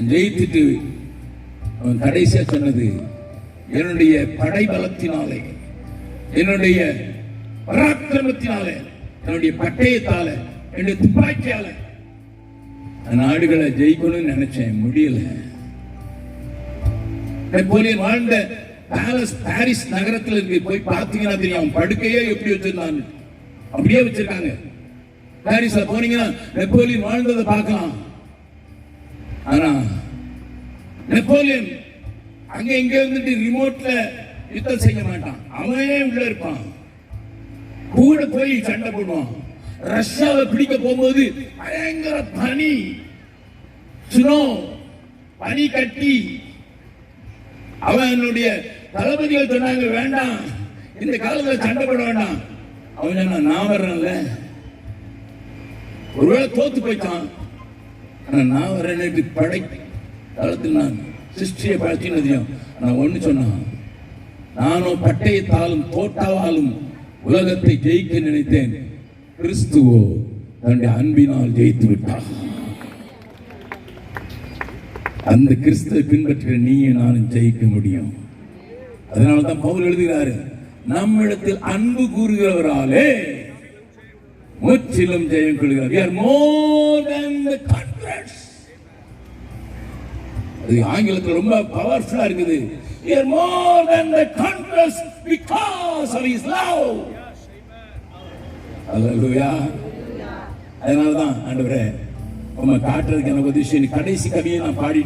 ஜெயித்துட்டு அவன் கடைசியா சொன்னது என்னுடைய படை பலத்தினாலே என்னுடைய பராக்கிரமத்தினாலே என்னுடைய பட்டயத்தால என்னுடைய துப்பாக்கியால நாடுகளை ஜெயிக்கணும்னு நினைச்சேன் முடியல. நெப்போலியன் வாழ்ந்த பேலஸ் பாரிஸ் நகரத்தில் இருக்கு போய் பார்த்தீங்கன்னா தெரியும் அவன் படுக்கையே எப்படி வச்சிருந்தான். அப்படியே வச்சிருக்காங்க. பாரிஸ்ல போனீங்கன்னா நெப்போலியன் வாழ்ந்ததை பார்க்கலாம். ஆனா நெப்போலியன் அங்க இங்க இருந்துட்டு ரிமோட்ல யுத்தம் செய்ய மாட்டான். அவனே உள்ள இருப்பான். கூட போய் சண்டை போடுவான். ரஷ்யாவை பிடிக்க போகும்போது பயங்கர பனி. சுனோ பனி கட்டி. அவனுடைய தளபதிகள் சொன்னாங்க வேண்டாம் இந்த காலத்துல சண்டை போட வேண்டாம். அவன் சொன்னா நான் வர்றேன்ல. ஒருவேளை தோத்து போயிட்டான். ஆனால் நான் வரேன்னு படை காலத்தில் நான் சிருஷ்டியை பார்த்தீங்கன்னு நான் ஒண்ணு சொன்னான் நானும் பட்டயத்தாலும் தோட்டாவாலும் உலகத்தை ஜெயிக்க நினைத்தேன். கிறிஸ்துவோ தன்னுடைய அன்பினால் ஜெயித்து விட்டார். அந்த கிறிஸ்துவை பின்பற்ற நீயும் நானும் ஜெயிக்க முடியும். அதனால தான் பவுல் எழுதுகிறாரு நம்மிடத்தில் அன்பு கூறுகிறவராலே முற்றிலும் ஜெயம் கொள்கிறார். அது ஆங்கிலத்தில் ரொம்ப பவர்ஃபுல்லா இருக்குது. We are more than the conquerors because of his love. அல்லேலூயா அதனால தான் ஆண்டவரே உண்மை காட்டுறதுக்கு எனக்கு உதவி கடைசி கவியை நான் பாடி